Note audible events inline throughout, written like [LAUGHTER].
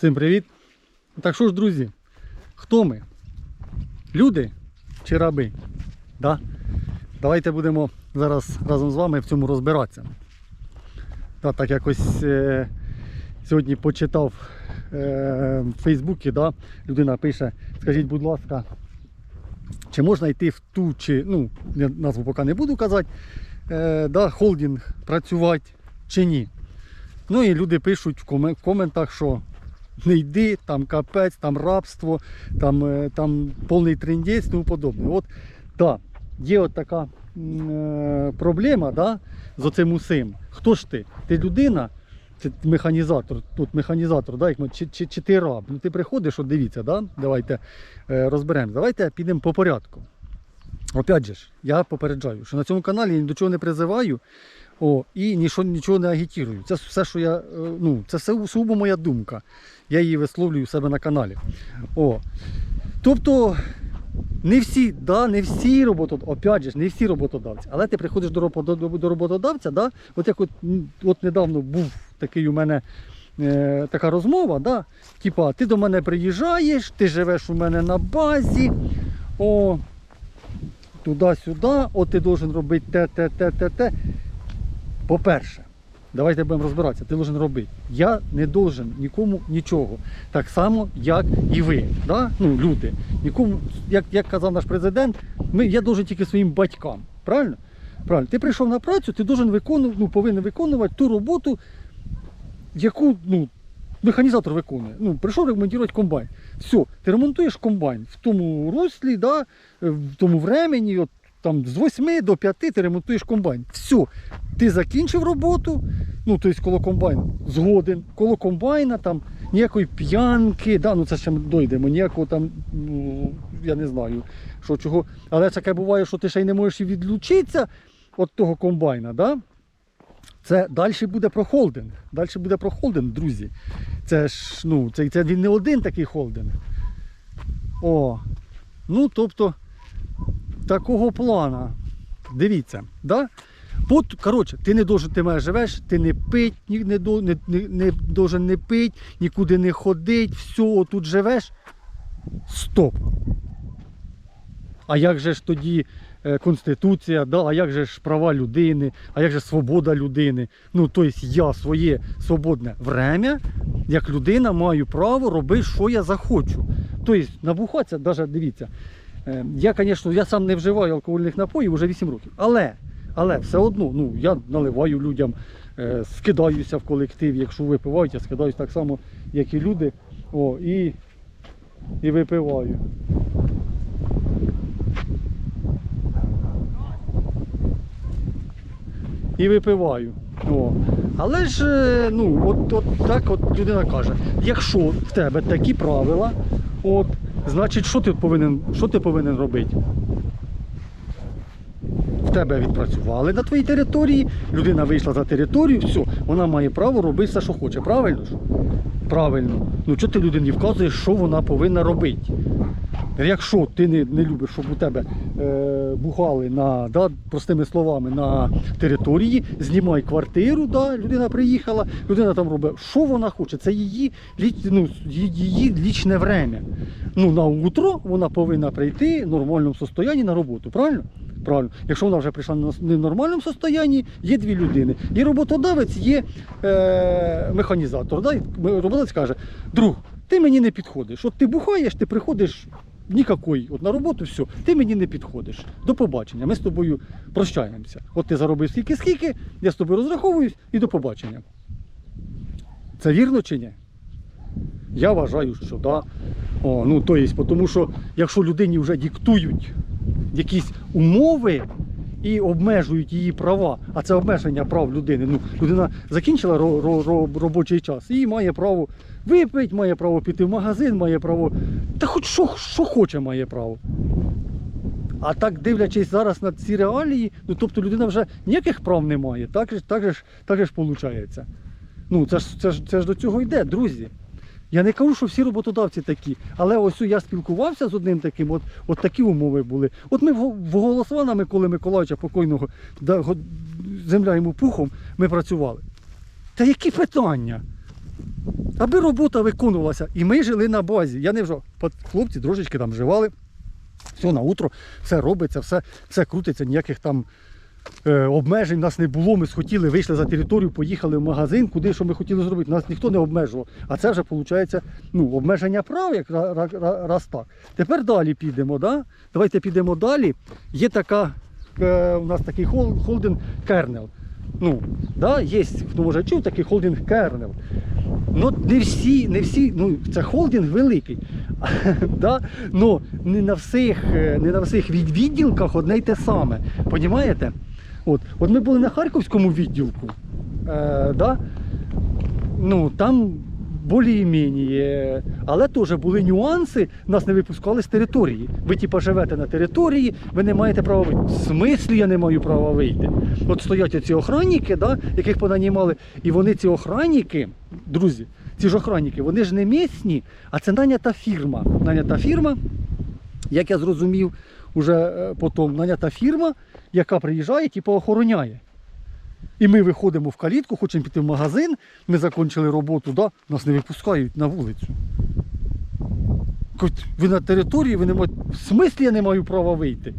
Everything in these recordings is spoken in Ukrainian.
Всім привіт! Так що ж, друзі, хто ми? Люди чи раби? Да? Давайте будемо зараз разом з вами в цьому розбиратися. Да, так якось е, сьогодні почитав е, в Фейсбуці, да, людина пише, скажіть, будь ласка, чи можна йти в ту, чи, ну, назву поки не буду казати, е, да, холдинг працювати чи ні. Ну і люди пишуть в коментах, що не йди, там капець, там рабство, там, е, там повний трендець тому подобне. От, да, є от така е, проблема да, з оцим усім. Хто ж ти? Ти людина, ти механізатор, тут механізатор, да, як ми, чи, чи, чи ти раб? Ну ти приходиш, от дивіться, да? давайте е, розберемо. Давайте підемо по порядку. Опять же, я попереджаю, що на цьому каналі я ні до чого не призиваю о, і нічого, нічого не агітірую. Це все, що я, е, ну, це все сугубо моя думка. Я її висловлюю у себе на каналі. О. Тобто, не всі, да, не всі роботодавці, опять же, не всі роботодавці, але ти приходиш до, до, роботодавця, да, от як от, от недавно був такий у мене е, така розмова, да, типа, ти до мене приїжджаєш, ти живеш у мене на базі, о, туди-сюди, от ти должен робити те, те, те, те, те. По-перше, давайте будемо розбиратися, ти должен робити. Я не должен нікому нічого. Так само, як і ви. Да? Ну, люди. Нікому, як, як казав наш президент, ми, я должен тільки своїм батькам. Правильно? Правильно. Ти прийшов на працю, ти должен виконувати, ну, повинен виконувати ту роботу, яку ну, механізатор виконує. Ну, прийшов ремонтувати комбайн. Все, ти ремонтуєш комбайн в тому руслі, да, в тому времені, от, там, з 8 до 5 ти ремонтуєш комбайн. Все, ти закінчив роботу, ну, тобто коло комбайну згоден, коло комбайна там ніякої п'янки, да, ну це ще ми дойдемо, ніякого там, ну, я не знаю, що чого. Але таке буває, що ти ще й не можеш відлучитися від того комбайна. Да? Це далі буде про холдинг. Далі буде про холдинг, друзі. Це ж, ну, це, це він не один такий холдинг. О, ну тобто, такого плана. Дивіться, да? От, коротше, ти не должен, ти живеш, ти не пить, не, не, не, не должен не пить, нікуди не ходить, все, тут живеш. Стоп. А як же ж тоді е, Конституція, да? а як же ж права людини, а як же свобода людини? Ну, тобто я своє свободне время, як людина, маю право робити, що я захочу. Тобто набухатися, навіть дивіться, я, звісно, я сам не вживаю алкогольних напоїв вже 8 років. Але, але все одно, ну, я наливаю людям, е, скидаюся в колектив, якщо випивають, я скидаюся так само, як і люди. О, і, і випиваю. і випиваю. О. Але ж, е, ну, от, от так от людина каже, якщо в тебе такі правила, от, значить, що ти повинен, що ти повинен робити? В тебе відпрацювали на твоїй території, людина вийшла за територію, все, вона має право робити все, що хоче. Правильно ж? Правильно. Ну чого ти людині вказуєш, що вона повинна робити? Якщо ти не, не любиш, щоб у тебе е, бухали на, да, простими словами на території, знімай квартиру, да, людина приїхала, людина там робить, що вона хоче, це її, ну, її, лічне время. Ну, на утро вона повинна прийти в нормальному состоянні на роботу, правильно? Правильно. Якщо вона вже прийшла не в нормальному состоянні, є дві людини. Є роботодавець, є е, механізатор. Да? Роботодавець каже, друг, ти мені не підходиш. От ти бухаєш, ти приходиш нікакої, от на роботу, все, ти мені не підходиш. До побачення. Ми з тобою прощаємося. От ти заробив скільки скільки, я з тобою розраховуюсь і до побачення. Це вірно чи ні? Я вважаю, що. Да. Ну, то тому що якщо людині вже диктують якісь умови і обмежують її права, а це обмеження прав людини. Ну, людина закінчила ро- ро- ро- робочий час і має право випити, має право піти в магазин, має право. Та хоч що, що хоче, має право. А так дивлячись зараз на ці реалії, ну тобто людина вже ніяких прав не має. Так же, так же, так же ж виходить. Ну, це ж, це, ж, це ж до цього йде, друзі. Я не кажу, що всі роботодавці такі, але ось я спілкувався з одним таким, от, от такі умови були. От ми в в на Миколи Миколаївича покойного, земля йому пухом, ми працювали. Та які питання? Аби робота виконувалася. І ми жили на базі. Я не вже. Хлопці трошечки там вживали. Все на утро, все робиться, все, все крутиться, ніяких там обмежень у нас не було. Ми схотіли, вийшли за територію, поїхали в магазин, куди що ми хотіли зробити. Нас ніхто не обмежував. А це вже виходить ну, обмеження прав, як ра- ра- ра- раз так. Тепер далі підемо. Да? Давайте підемо далі. Є така, е, у нас такий холдинг кернел. Ну, да, є, хто може чув, такий холдинг кернел. Ну, не всі, не всі, ну, це холдинг великий. [LAUGHS] да? Ну, не на всіх, е, не на всіх відділках одне й те саме. Понімаєте? От, от ми були на Харківському відділку. Е, да? ну, там більш-менш, але теж були нюанси, нас не випускали з території. Ви типа живете на території, ви не маєте права вийти. В смислі я не маю права вийти. От стоять оці охранники, да, яких понанімали, і вони ці охранники, друзі, ці ж охранники, вони ж не місні, а це нанята фірма. Нанята фірма, як я зрозумів, уже е, потім нанята фірма, яка приїжджає, типу охороняє. І ми виходимо в калітку, хочемо піти в магазин, ми закінчили роботу, да, нас не випускають на вулицю. Ви на території, ви не маєте. В смислі я не маю права вийти.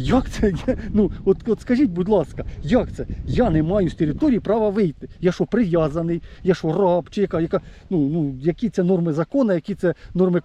Як це? Ну, от, от скажіть, будь ласка, як це? Я не маю з території права вийти. Я що прив'язаний, я що раб, чи яка, яка, ну, ну, які це норми закону, які це норми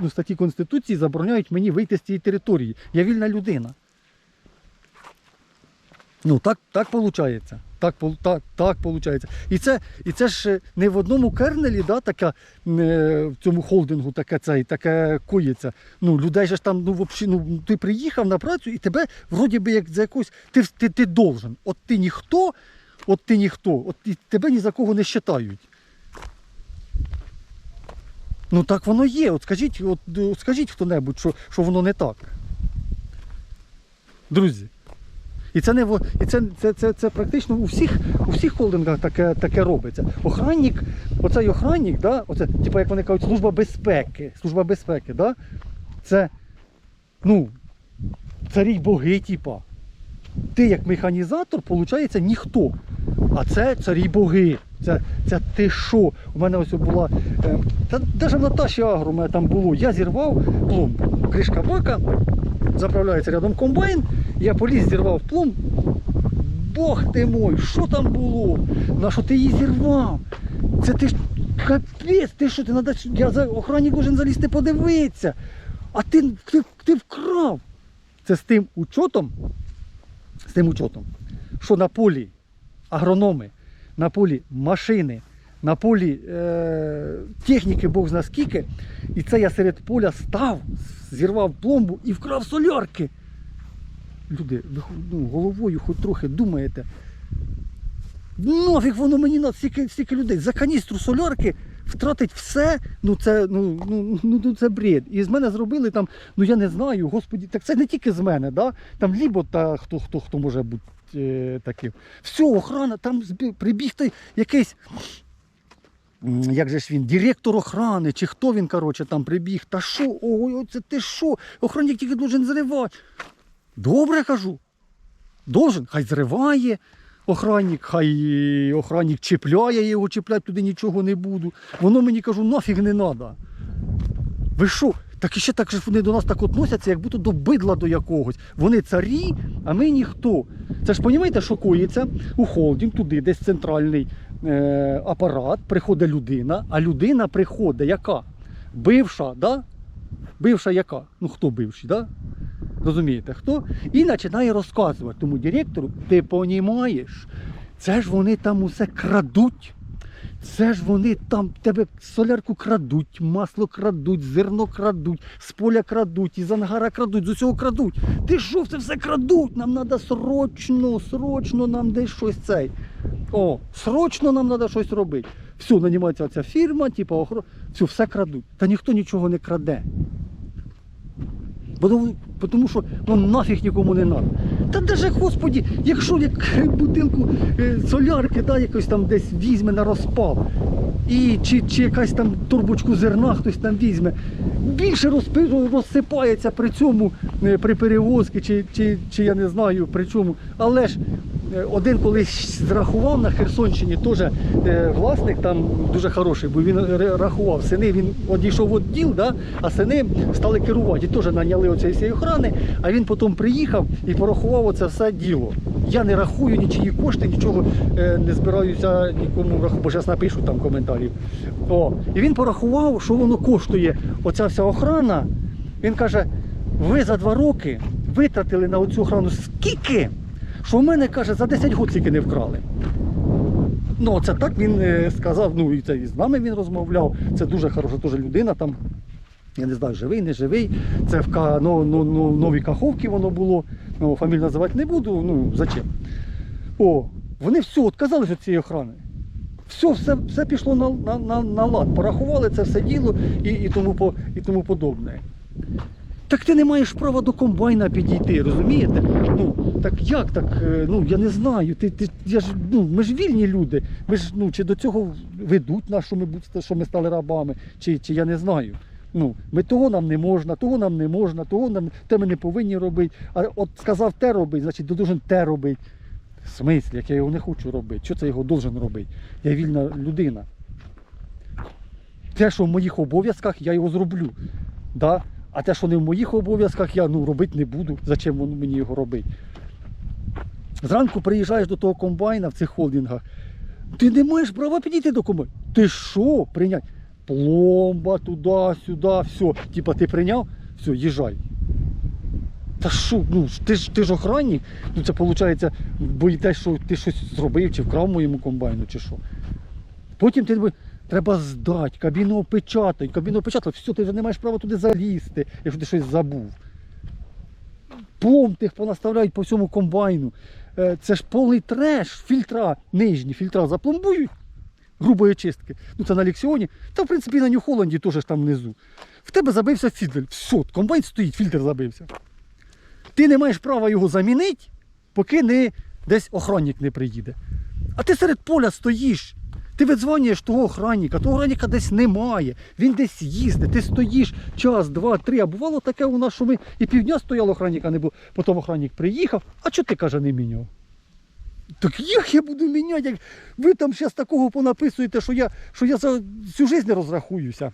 ну, статті Конституції забороняють мені вийти з цієї території. Я вільна людина. Ну, так, так виходить. Так, так, так виходить. І це, і це ж е, не в одному кернелі, да, така, е, в цьому холдингу таке, це, таке коїться. Ну, людей же ж там, ну, вообще, ну, ти приїхав на працю і тебе вроді би як за якось, ти, ти, ти должен. От ти ніхто, от ти ніхто, от і тебе ні за кого не вважають. Ну так воно є. От скажіть, от, е, скажіть хто-небудь, що, що воно не так. Друзі. І це не і це, це, це, це практично у всіх, у всіх холдингах таке, таке робиться. Охранник, оцей охранник, да, оце, типу, як вони кажуть, служба безпеки. Служба безпеки, да, це ну, царі боги, типа. Ти як механізатор, виходить, ніхто. А це царі боги. Це, це ти що? У мене ось була. Е, та навіть в Наташі Агро у мене там було. Я зірвав пломбу. Кришка бака, заправляється рядом комбайн, я поліз, зірвав пломб. Бог ти мой, що там було? На що ти її зірвав? Це ти ж капець, ти що ти надо. Я за охранник должен залізти подивитися. А ти, ти, ти вкрав. Це з тим учотом, з тим учотом, що на полі агрономи, на полі машини, на полі е, техніки Бог зна скільки. І це я серед поля став, зірвав пломбу і вкрав солярки. Люди, ви ну, головою хоч трохи думаєте. Нафіг воно мені на стільки, стільки людей. За каністру солярки втратить все, ну це, ну, ну, ну, ну, це бред. І з мене зробили там, ну я не знаю, господі, так це не тільки з мене, да? там лібо та хто, хто, хто може бути е, таким. Все, охрана, там збі- прибіг той якийсь. Як же ж він, директор охрани, чи хто він, коротше, там прибіг, та що, ой, ой, це ти що? Охранник тільки должен зривати. Добре кажу. Должен, хай зриває охранник, хай охранник чіпляє, його чіпляти туди нічого не буду. Воно мені кажу, нафіг не треба. Ви що? Так і ще так же вони до нас так относяться, як будто до бидла до якогось. Вони царі, а ми ніхто. Це ж розумієте, що коїться у холдинг, туди десь центральний е, апарат, приходить людина, а людина приходить яка? Бивша, да? Бивша яка? Ну хто бивший, да? Розумієте, хто? І починає розказувати тому директору, ти понімаєш, це ж вони там усе крадуть. Це ж вони там тебе солярку крадуть, масло крадуть, зерно крадуть, з поля крадуть, із ангара крадуть, з усього крадуть. Ти що це все крадуть? Нам треба срочно, срочно нам десь щось цей. О, срочно нам треба щось робити. Все, нанімається ця фірма, типу охорона, все, все крадуть. Та ніхто нічого не краде. Бо Тому, що ну, нафіг нікому не треба. Та даже, господі, якщо як бутилку е, солярки да, якось там десь візьме на розпал, і, чи, чи якась там турбочку зерна хтось там візьме, більше розсипається при цьому, е, при перевозці, чи, чи, чи я не знаю при чому. Але ж один колись зрахував на Херсонщині, теж е, власник там дуже хороший, бо він рахував. Сини він одійшов від діл, да, а сини стали керувати. І теж наняли всієї охрани, а він потім приїхав і порахував оце все діло. Я не рахую нічиї кошти, нічого е, не збираюся нікому рахувати, бо зараз напишу там коментарів. О, і він порахував, що воно коштує. Оця вся охрана. Він каже: ви за два роки витратили на оцю охрану скільки? Що в мене каже, за 10 років тільки не вкрали. Ну, це так він е, сказав. Ну і це і з нами він розмовляв. Це дуже хороша теж людина там. Я не знаю, живий, не живий. Це в ну, ну, ну, новій Каховці воно було. Ну, фамілію називати не буду. Ну, зачем? О, вони все відказалися від цієї охорони. Все, все, все пішло на, на, на, на лад. Порахували це все діло і, і, тому, по, і тому подобне. Так ти не маєш права до комбайна підійти, розумієте? Ну, так як так? е, Ну, я не знаю. Ти, ти, я ж, ну, ми ж вільні люди. Ми ж, ну, чи до цього ведуть нас, що ми, що ми стали рабами, чи, чи я не знаю. Ну, ми того нам не можна, того нам не можна, того нам те ми не повинні робити. А от сказав те робити, значить, должен те робити. В смислі, як я його не хочу робити? Що це його должен робити? Я вільна людина. Те, що в моїх обов'язках, я його зроблю. Да? А те, що не в моїх обов'язках, я ну, робити не буду. Зачем воно мені його робити? Зранку приїжджаєш до того комбайна в цих холдингах. Ти не маєш права підійти до комбайна. Ти що прийняти? Пломба туди, сюди, все. Типа ти прийняв, все, їжджай. Та що, ну ти ж ти ж охранник, ну це виходить, боїтесь, що ти щось зробив, чи вкрав моєму комбайну, чи що. Потім ти треба здати, кабіну опечатати, кабіну опечатати, все, ти вже не маєш права туди залізти, якщо ти щось забув. Плом тих понаставляють по всьому комбайну. Е, Це ж повний треш, фільтра, нижні фільтра запломбують грубої чистки. Ну це на лексіоні. Та в принципі на Нью-Холланді теж там внизу. В тебе забився фільтр. Все, комбайн стоїть, фільтр забився. Ти не маєш права його замінити, поки не десь охранник не приїде. А ти серед поля стоїш. Ти видзвонюєш того охранника, того охранника десь немає, він десь їздить, ти стоїш час, два, три. А бувало таке у нас, що ми і півдня стояло охранника не було. Потім охранник приїхав, а чого ти каже, не міняв? Так як я буду міняти, як ви там зараз такого понаписуєте, що я, що я за всю життя не розрахуюся.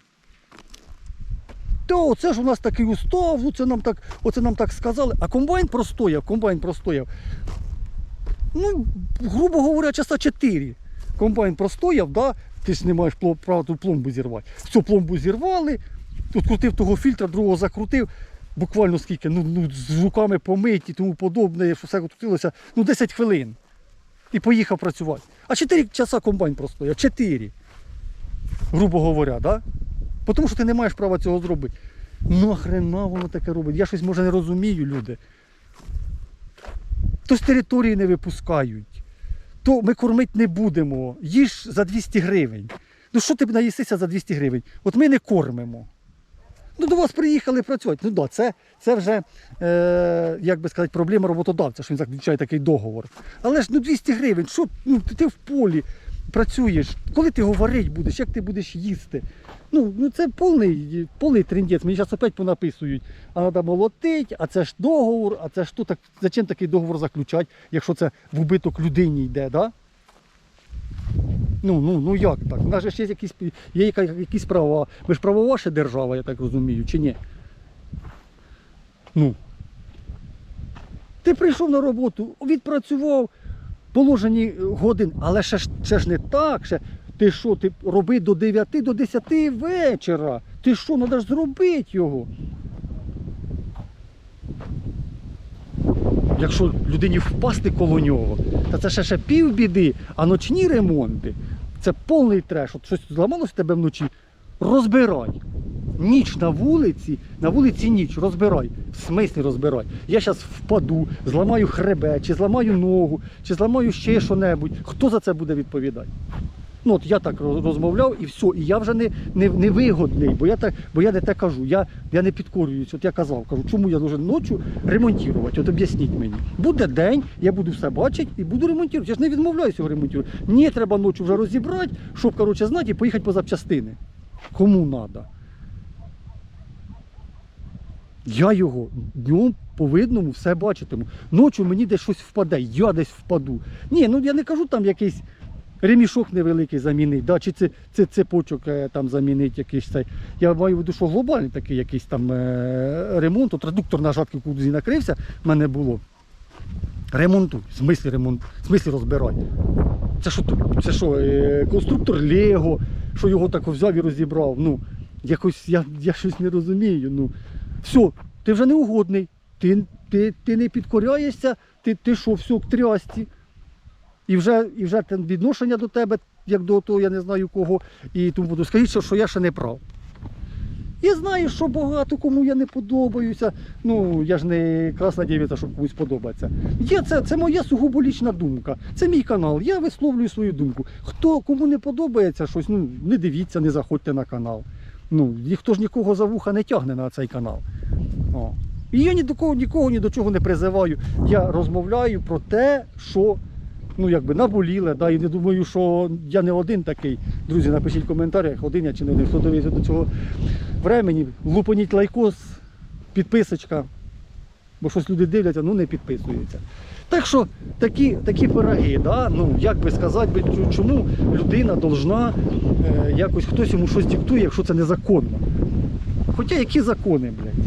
То це ж у нас такий устав, ну це нам так, оце нам так сказали. А комбайн простояв, комбайн простояв. Ну, грубо говоря, часа 4. Комбайн простояв, да? ти ж не маєш права ту пломбу зірвати. Всю пломбу зірвали, тут крутив того фільтра, другого закрутив. Буквально скільки, ну, ну з руками помиті і тому подобне, що все крутилося, ну 10 хвилин. І поїхав працювати. А 4 часа комбайн простояв. 4. Грубо говоря, да? Тому що ти не маєш права цього зробити. Нахрена воно таке робить? Я щось може не розумію, люди. То з території не випускають, то ми кормити не будемо. Їж за 200 гривень. Ну що ти б наїсися за 200 гривень? От ми не кормимо. Ну, до вас приїхали працювати. Ну да, це, це вже, е, як би сказати, проблема роботодавця, що він заключає такий договор. Але ж ну 200 гривень, що ну, ти в полі працюєш, коли ти говорити будеш, як ти будеш їсти? Ну, ну це повний, повний трендець. Мені зараз опять понаписують, а треба молотить, а це ж договор, а це ж то так. Зачем такий договор заключати, якщо це в убиток людині йде, да? Ну, ну, ну як так? У нас ж є якісь, є якісь права. Ви ж правова ще держава, я так розумію, чи ні? Ну. Ти прийшов на роботу, відпрацював положені е, годин, але ще, ж- ще ж не так. Ще. Ти що, ти роби до 9 до 10 вечора. Ти що, треба ж зробити його. Якщо людині впасти коло нього, то це ще, ще півбіди, а ночні ремонти це повний треш. От щось зламалось в тебе вночі, розбирай. Ніч на вулиці, на вулиці ніч, розбирай. В смислі розбирай. Я зараз впаду, зламаю хребет, чи зламаю ногу, чи зламаю ще що-небудь. Хто за це буде відповідати? Ну от я так розмовляв і все, і я вже не, не, не вигодний, бо я так, бо я не те кажу, я, я не підкорююсь. От я казав, кажу, чому я должен ночі ремонтувати? От об'ясніть мені. Буде день, я буду все бачити і буду ремонтувати. Я ж не відмовляюся його ремонтувати. Ні, треба ночі вже розібрати, щоб коротше знати і поїхати по запчастини. Кому треба? Я його днем по видному все бачитиму. Ночі мені десь щось впаде, я десь впаду. Ні, ну я не кажу там якийсь ремішок невеликий замінить, да, чи це, це цепочок е, там замінить якийсь цей. Я маю в виду, що глобальний такий якийсь там е, ремонт. От редуктор на жатки в накрився, в мене було. Ремонтуй, в смислі ремонт, в смислі розбирай. Це що, це що, е, конструктор Лего, що його так взяв і розібрав. Ну, якось я, я щось не розумію. Ну, все, ти вже не угодний, ти, ти, ти не підкоряєшся, ти, ти що, все в трясті. І вже, і вже відношення до тебе, як до того, я не знаю кого, і тому буду. Скажіть, що, я ще не прав. Я знаю, що багато кому я не подобаюся. Ну, я ж не красна дівиця, щоб комусь подобається. Є, це, це моя сугубо лічна думка. Це мій канал. Я висловлюю свою думку. Хто кому не подобається щось, ну не дивіться, не заходьте на канал. Ну, ніхто ж нікого за вуха не тягне на цей канал. О. І я ні до кого, нікого ні до чого не призиваю. Я розмовляю про те, що ну, якби наболіле, да, і не думаю, що я не один такий. Друзі, напишіть в коментарях, один я чи не один, хто дивиться до цього времені. Лупаніть лайкос, підписочка. Бо щось люди дивляться, ну не підписуються. Так що такі, такі пироги, да? ну, як би сказати, чому людина должна е, якось хтось йому щось диктує, якщо це незаконно. Хоча які закони, блядь?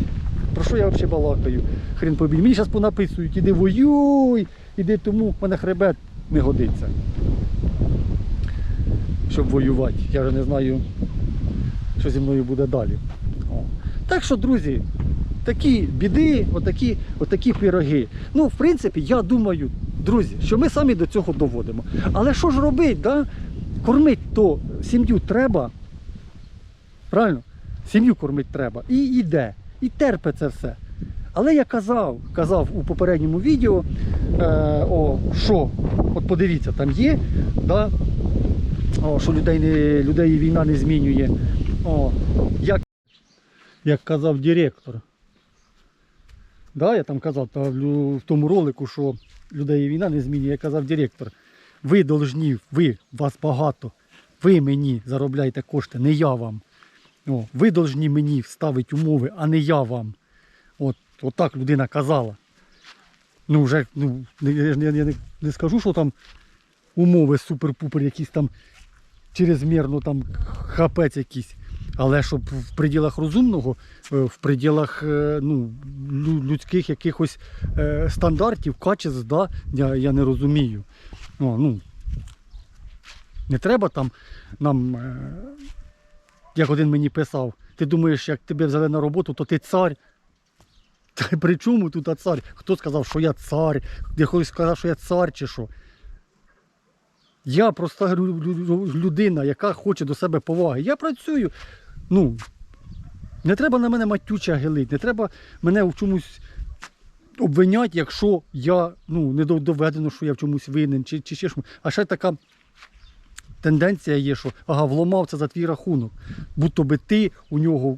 Про що я взагалі балакаю? Хрен побій. Мені зараз понаписують, іди воюй, іди тому, в мене хребет не годиться. Щоб воювати. Я вже не знаю, що зі мною буде далі. О. Так що, друзі, такі біди, отакі, отакі пироги. Ну, в принципі, я думаю, друзі, що ми самі до цього доводимо. Але що ж робити, да? кормити то сім'ю треба. Правильно? Сім'ю кормити треба. І йде. І терпе це все. Але я казав, казав у попередньому відео, е, о, що, от подивіться, там є, да, о, що людей, не, людей війна не змінює. О, як, як казав директор. Да, я там казав та, в тому ролику, що людей війна не змінює, я казав директор. Ви должні, ви, вас багато, ви мені заробляєте кошти, не я вам. О, ви должні мені ставити умови, а не я вам. От, от так людина казала. Ну, вже, ну, я не, не скажу, що там умови супер-пупер, якісь там чрезмірно там хапець якийсь. Але щоб в приділах розумного, е, в приділах е, ну, людських якихось е, стандартів, качеств, да, я, я не розумію. О, ну, не треба там нам, як один мені писав, ти думаєш, як тебе взяли на роботу, то ти цар. [LAUGHS] Та при чому тут цар? Хто сказав, що я цар? Де хтось сказав, що я цар чи що? Я проста лю- лю- людина, яка хоче до себе поваги. Я працюю. Ну, не треба на мене матюча гелить, не треба мене в чомусь обвиняти, якщо я ну, не доведено, що я в чомусь винен, чи, чи ще щось. А ще така тенденція є, що ага, вломав це за твій рахунок. Будь-то би ти у нього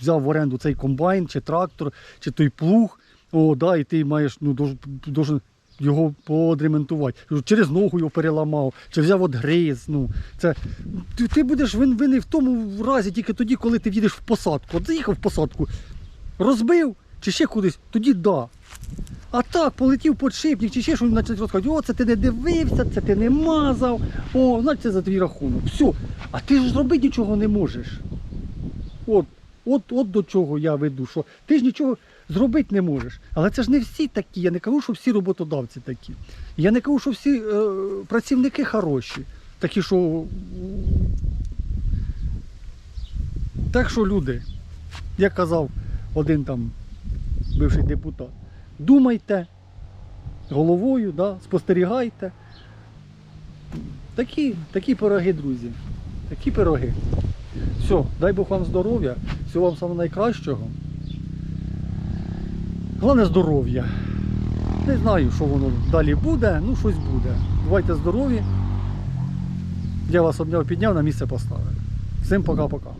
взяв в оренду цей комбайн, чи трактор, чи той плуг, о, да, і ти маєш, ну, дож- должен його подремонтувати. Через ногу його переламав, чи взяв от гриз. Ну, це, ти, ти будеш вин, винний в тому разі тільки тоді, коли ти в'їдеш в посадку. От заїхав в посадку, розбив, чи ще кудись, тоді да. А так, полетів подшипник, чи ще щось почнуть розказувати, о, це ти не дивився, це ти не мазав, о, значить це за твій рахунок. Все. А ти ж зробити нічого не можеш. От, от, от до чого я веду, що ти ж нічого зробити не можеш. Але це ж не всі такі. Я не кажу, що всі роботодавці такі. Я не кажу, що всі е, працівники хороші. Такі, що. Так що люди, як казав один там бивший депутат, думайте головою, да, спостерігайте. Такі, такі пироги, друзі. Такі пироги. Все, дай Бог вам здоров'я, всього вам самого найкращого. Головне здоров'я. Не знаю, що воно далі буде, ну щось буде. Бувайте здорові. Я вас обняв, підняв, на місце поставив. Всім пока-пока.